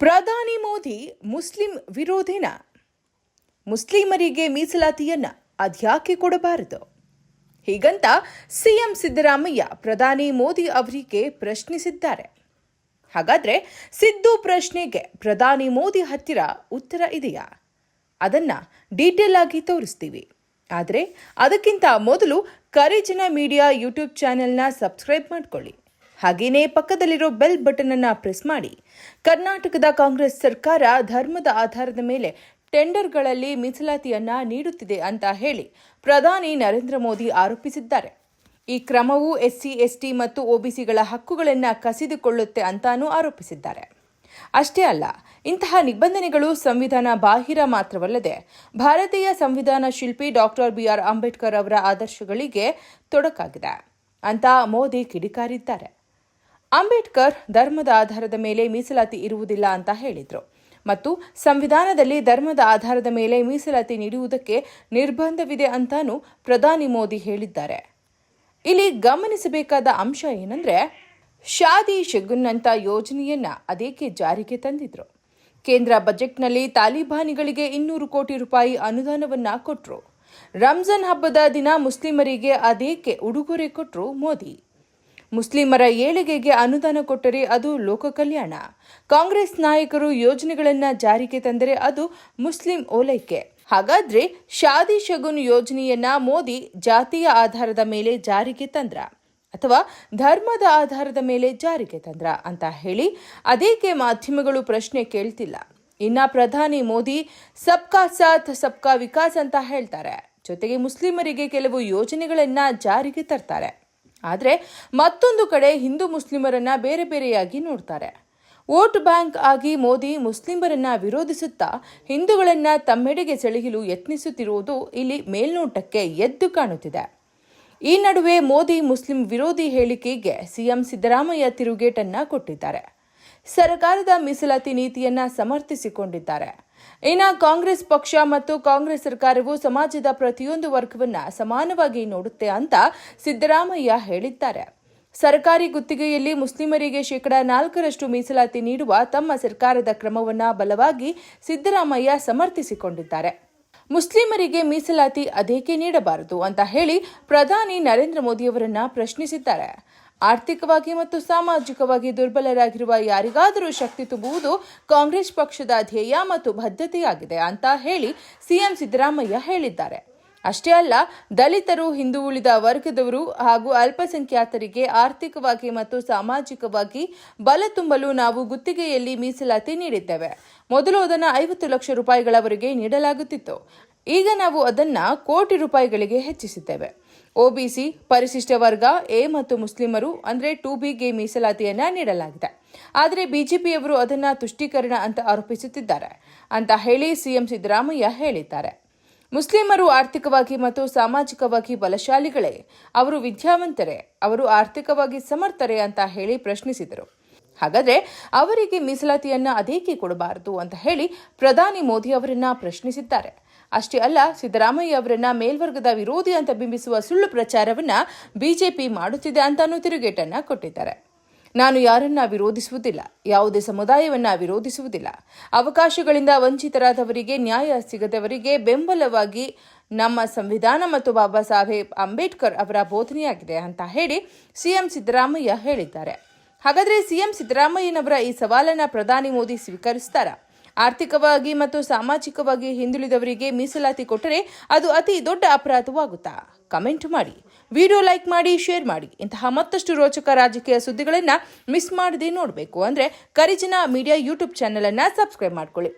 ಪ್ರಧಾನಿ ಮೋದಿ ಮುಸ್ಲಿಂ ವಿರೋಧಿನ ಮುಸ್ಲಿಮರಿಗೆ ಮೀಸಲಾತಿಯನ್ನ ಅದ್ಯಾಕೆ ಕೊಡಬಾರದು? ಹೀಗಂತ ಸಿಎಂ ಸಿದ್ದರಾಮಯ್ಯ ಪ್ರಧಾನಿ ಮೋದಿ ಅವರಿಗೆ ಪ್ರಶ್ನಿಸಿದ್ದಾರೆ. ಹಾಗಾದ್ರೆ ಸಿದ್ದು ಪ್ರಶ್ನೆಗೆ ಪ್ರಧಾನಿ ಮೋದಿ ಹತ್ತಿರ ಉತ್ತರ ಇದೆಯಾ? ಅದನ್ನ ಡೀಟೇಲ್ ಆಗಿ ತೋರಿಸ್ತೀವಿ. ಆದರೆ ಅದಕ್ಕಿಂತ ಮೊದಲು ಕರಿಜನ ಮೀಡಿಯಾ ಯೂಟ್ಯೂಬ್ ಚಾನೆಲ್ನ ಸಬ್ಸ್ಕ್ರೈಬ್ ಮಾಡ್ಕೊಳ್ಳಿ. ಹಾಗೇನೇ ಪಕ್ಕದಲ್ಲಿರೋ ಬೆಲ್ ಬಟನ್ ಅನ್ನು ಪ್ರೆಸ್ ಮಾಡಿ. ಕರ್ನಾಟಕದ ಕಾಂಗ್ರೆಸ್ ಸರ್ಕಾರ ಧರ್ಮದ ಆಧಾರದ ಮೇಲೆ ಟೆಂಡರ್ಗಳಲ್ಲಿ ಮೀಸಲಾತಿಯನ್ನ ನೀಡುತ್ತಿದೆ ಅಂತ ಹೇಳಿ ಪ್ರಧಾನಿ ನರೇಂದ್ರ ಮೋದಿ ಆರೋಪಿಸಿದ್ದಾರೆ. ಈ ಕ್ರಮವು ಎಸ್ಸಿ, ಎಸ್ಟಿ ಮತ್ತು ಒಬಿಸಿಗಳ ಹಕ್ಕುಗಳನ್ನು ಕಸಿದುಕೊಳ್ಳುತ್ತೆ ಅಂತಾನೂ ಆರೋಪಿಸಿದ್ದಾರೆ. ಅಷ್ಟೇ ಅಲ್ಲ, ಇಂತಹ ನಿಬಂಧನೆಗಳು ಸಂವಿಧಾನ ಬಾಹಿರ ಮಾತ್ರವಲ್ಲದೆ ಭಾರತೀಯ ಸಂವಿಧಾನ ಶಿಲ್ಪಿ ಡಾಕ್ಟರ್ ಬಿಆರ್ ಅಂಬೇಡ್ಕರ್ ಅವರ ಆದರ್ಶಗಳಿಗೆ ತೊಡಕಾಗಿದೆ ಅಂತ ಮೋದಿ ಕಿಡಿಕಾರಿದ್ದಾರೆ. ಅಂಬೇಡ್ಕರ್ ಧರ್ಮದ ಆಧಾರದ ಮೇಲೆ ಮೀಸಲಾತಿ ಇರುವುದಿಲ್ಲ ಅಂತ ಹೇಳಿದರು. ಮತ್ತು ಸಂವಿಧಾನದಲ್ಲಿ ಧರ್ಮದ ಆಧಾರದ ಮೇಲೆ ಮೀಸಲಾತಿ ನೀಡುವುದಕ್ಕೆ ನಿರ್ಬಂಧವಿದೆ ಅಂತಾನೂ ಪ್ರಧಾನಿ ಮೋದಿ ಹೇಳಿದ್ದಾರೆ. ಇಲ್ಲಿ ಗಮನಿಸಬೇಕಾದ ಅಂಶ ಏನಂದ್ರೆ, ಶಾದಿ ಶಗುನ್ನಂತ ಯೋಜನೆಯನ್ನ ಅದೇಕೆ ಜಾರಿಗೆ ತಂದಿದ್ರು? ಕೇಂದ್ರ ಬಜೆಟ್ನಲ್ಲಿ ತಾಲಿಬಾನಿಗಳಿಗೆ ಇನ್ನೂರು ಕೋಟಿ ರೂಪಾಯಿ ಅನುದಾನವನ್ನ ಕೊಟ್ರು. ರಂಜಾನ್ ಹಬ್ಬದ ದಿನ ಮುಸ್ಲಿಮರಿಗೆ ಅದೇಕೆ ಉಡುಗೊರೆ ಕೊಟ್ರು ಮೋದಿ? ಮುಸ್ಲಿಮರ ಏಳಿಗೆಗೆ ಅನುದಾನ ಕೊಟ್ಟರೆ ಅದು ಲೋಕ ಕಲ್ಯಾಣ. ಕಾಂಗ್ರೆಸ್ ನಾಯಕರು ಯೋಜನೆಗಳನ್ನು ಜಾರಿಗೆ ತಂದರೆ ಅದು ಮುಸ್ಲಿಂ ಓಲೈಕೆ. ಹಾಗಾದ್ರೆ ಶಾದಿ ಶಗುನ್ ಯೋಜನೆಯನ್ನ ಮೋದಿ ಜಾತಿಯ ಆಧಾರದ ಮೇಲೆ ಜಾರಿಗೆ ತಂದ್ರ ಅಥವಾ ಧರ್ಮದ ಆಧಾರದ ಮೇಲೆ ಜಾರಿಗೆ ತಂದ್ರ ಅಂತ ಹೇಳಿ ಅದೇಕೆ ಮಾಧ್ಯಮಗಳು ಪ್ರಶ್ನೆ ಕೇಳ್ತಿಲ್ಲ. ಇನ್ನ ಪ್ರಧಾನಿ ಮೋದಿ ಸಬ್ಕಾ ಸಾಥ್, ಸಬ್ಕಾ ವಿಕಾಸ್ ಅಂತ ಹೇಳ್ತಾರೆ. ಜೊತೆಗೆ ಮುಸ್ಲಿಮರಿಗೆ ಕೆಲವು ಯೋಜನೆಗಳನ್ನ ಜಾರಿಗೆ ತರ್ತಾರೆ. ಆದರೆ ಮತ್ತೊಂದು ಕಡೆ ಹಿಂದೂ ಮುಸ್ಲಿಮರನ್ನ ಬೇರೆ ಬೇರೆಯಾಗಿ ನೋಡ್ತಾರೆ. ವೋಟ್ ಬ್ಯಾಂಕ್ ಆಗಿ ಮೋದಿ ಮುಸ್ಲಿಮರನ್ನ ವಿರೋಧಿಸುತ್ತಾ ಹಿಂದೂಗಳನ್ನ ತಮ್ಮೆಡೆಗೆ ಸೆಳೆಯಲು ಯತ್ನಿಸುತ್ತಿರುವುದು ಇಲ್ಲಿ ಮೇಲ್ನೋಟಕ್ಕೆ ಎದ್ದು ಕಾಣುತ್ತಿದೆ. ಈ ನಡುವೆ ಮೋದಿ ಮುಸ್ಲಿಂ ವಿರೋಧಿ ಹೇಳಿಕೆಗೆ ಸಿಎಂ ಸಿದ್ದರಾಮಯ್ಯ ತಿರುಗೇಟನ್ನ ಕೊಟ್ಟಿದ್ದಾರೆ. ಸರ್ಕಾರದ ಮೀಸಲಾತಿ ನೀತಿಯನ್ನ ಸಮರ್ಥಿಸಿಕೊಂಡಿದ್ದಾರೆ. ಇನ್ನು ಕಾಂಗ್ರೆಸ್ ಪಕ್ಷ ಮತ್ತು ಕಾಂಗ್ರೆಸ್ ಸರ್ಕಾರವು ಸಮಾಜದ ಪ್ರತಿಯೊಂದು ವರ್ಗವನ್ನ ಸಮಾನವಾಗಿ ನೋಡುತ್ತೆ ಅಂತ ಸಿದ್ದರಾಮಯ್ಯ ಹೇಳಿದ್ದಾರೆ. ಸರ್ಕಾರಿ ಗುತ್ತಿಗೆಯಲ್ಲಿ ಮುಸ್ಲಿಮರಿಗೆ ಶೇಕಡಾ ನಾಲ್ಕರಷ್ಟು ಮೀಸಲಾತಿ ನೀಡುವ ತಮ್ಮ ಸರ್ಕಾರದ ಕ್ರಮವನ್ನ ಬಲವಾಗಿ ಸಿದ್ದರಾಮಯ್ಯ ಸಮರ್ಥಿಸಿಕೊಂಡಿದ್ದಾರೆ. ಮುಸ್ಲಿಮರಿಗೆ ಮೀಸಲಾತಿ ಅದೇಕೆ ನೀಡಬಾರದು ಅಂತ ಹೇಳಿ ಪ್ರಧಾನಿ ನರೇಂದ್ರ ಮೋದಿಯವರನ್ನ ಪ್ರಶ್ನಿಸಿದ್ದಾರೆ. ಆರ್ಥಿಕವಾಗಿ ಮತ್ತು ಸಾಮಾಜಿಕವಾಗಿ ದುರ್ಬಲರಾಗಿರುವ ಯಾರಿಗಾದರೂ ಶಕ್ತಿ ತುಂಬುವುದು ಕಾಂಗ್ರೆಸ್ ಪಕ್ಷದ ಧ್ಯೇಯ ಮತ್ತು ಬದ್ಧತೆಯಾಗಿದೆ ಅಂತ ಹೇಳಿ ಸಿಎಂ ಸಿದ್ದರಾಮಯ್ಯ ಹೇಳಿದ್ದಾರೆ. ಅಷ್ಟೇ ಅಲ್ಲ, ದಲಿತರು, ಹಿಂದೂ ಉಳಿದ ವರ್ಗದವರು ಹಾಗೂ ಅಲ್ಪಸಂಖ್ಯಾತರಿಗೆ ಆರ್ಥಿಕವಾಗಿ ಮತ್ತು ಸಾಮಾಜಿಕವಾಗಿ ಬಲ ತುಂಬಲು ನಾವು ಗುತ್ತಿಗೆಯಲ್ಲಿ ಮೀಸಲಾತಿ ನೀಡಿದ್ದೇವೆ. ಮೊದಲು ಅದನ್ನು ಐವತ್ತು ಲಕ್ಷ ರೂಪಾಯಿಗಳವರೆಗೆ ನೀಡಲಾಗುತ್ತಿತ್ತು. ಈಗ ನಾವು ಅದನ್ನ ಕೋಟಿ ರೂಪಾಯಿಗಳಿಗೆ ಹೆಚ್ಚಿಸಿದ್ದೇವೆ. ಒಬಿಸಿ ಪರಿಶಿಷ್ಟ ವರ್ಗ, ಎ ಮತ್ತು ಮುಸ್ಲಿಮರು, ಅಂದರೆ ಟು ಬಿಗೆ ಮೀಸಲಾತಿಯನ್ನ ನೀಡಲಾಗಿದೆ. ಆದರೆ ಬಿಜೆಪಿಯವರು ಅದನ್ನ ತುಷ್ಟೀಕರಣ ಅಂತ ಆರೋಪಿಸುತ್ತಿದ್ದಾರೆ ಅಂತ ಹೇಳಿ ಸಿಎಂ ಸಿದ್ದರಾಮಯ್ಯ ಹೇಳಿದ್ದಾರೆ. ಮುಸ್ಲಿಮರು ಆರ್ಥಿಕವಾಗಿ ಮತ್ತು ಸಾಮಾಜಿಕವಾಗಿ ಬಲಶಾಲಿಗಳೇ, ಅವರು ವಿದ್ಯಾವಂತರೇ, ಅವರು ಆರ್ಥಿಕವಾಗಿ ಸಮರ್ಥರೇ ಅಂತ ಹೇಳಿ ಪ್ರಶ್ನಿಸಿದರು. ಹಾಗಾದರೆ ಅವರಿಗೆ ಮೀಸಲಾತಿಯನ್ನ ಅದೇಕೆ ಕೊಡಬಾರದು ಅಂತ ಹೇಳಿ ಪ್ರಧಾನಿ ಮೋದಿ ಅವರನ್ನ ಪ್ರಶ್ನಿಸಿದ್ದಾರೆ. ಅಷ್ಟೇ ಅಲ್ಲ, ಸಿದ್ದರಾಮಯ್ಯ ಅವರನ್ನ ಮೇಲ್ವರ್ಗದ ವಿರೋಧಿ ಅಂತ ಬಿಂಬಿಸುವ ಸುಳ್ಳು ಪ್ರಚಾರವನ್ನ ಬಿಜೆಪಿ ಮಾಡುತ್ತಿದೆ ಅಂತಾನೂ ತಿರುಗೇಟನ್ನ ಕೊಟ್ಟಿದ್ದಾರೆ. ನಾನು ಯಾರನ್ನ ವಿರೋಧಿಸುವುದಿಲ್ಲ, ಯಾವುದೇ ಸಮುದಾಯವನ್ನ ವಿರೋಧಿಸುವುದಿಲ್ಲ. ಅವಕಾಶಗಳಿಂದ ವಂಚಿತರಾದವರಿಗೆ, ನ್ಯಾಯ ಸಿಗದವರಿಗೆ ಬೆಂಬಲವಾಗಿ ನಮ್ಮ ಸಂವಿಧಾನ ಮತ್ತು ಬಾಬಾ ಸಾಹೇಬ್ ಅಂಬೇಡ್ಕರ್ ಅವರ ಬೋಧನೆಯಾಗಿದೆ ಅಂತ ಹೇಳಿ ಸಿಎಂ ಸಿದ್ದರಾಮಯ್ಯ ಹೇಳಿದ್ದಾರೆ. ಹಾಗಾದರೆ ಸಿಎಂ ಸಿದ್ದರಾಮಯ್ಯನವರ ಈ ಸವಾಲನ್ನು ಪ್ರಧಾನಿ ಮೋದಿ ಸ್ವೀಕರಿಸ್ತಾರಾ? ಆರ್ಥಿಕವಾಗಿ ಮತ್ತು ಸಾಮಾಜಿಕವಾಗಿ ಹಿಂದುಳಿದವರಿಗೆ ಮೀಸಲಾತಿ ಕೊಟ್ಟರೆ ಅದು ಅತಿ ದೊಡ್ಡ ಅಪರಾಧವಾಗುತ್ತಾ? ಕಮೆಂಟ್ ಮಾಡಿ. ವಿಡಿಯೋ ಲೈಕ್ ಮಾಡಿ, ಶೇರ್ ಮಾಡಿ. ಇಂತಹ ಮತ್ತಷ್ಟು ರೋಚಕ ರಾಜಕೀಯ ಸುದ್ದಿಗಳನ್ನು ಮಿಸ್ ಮಾಡದೆ ನೋಡಬೇಕು. ಅಂದರೆ ಕರಿಜನ ಮೀಡಿಯಾ ಯೂಟ್ಯೂಬ್ ಚಾನಲನ್ನು ಸಬ್ಸ್ಕ್ರೈಬ್ ಮಾಡ್ಕೊಳ್ಳಿ.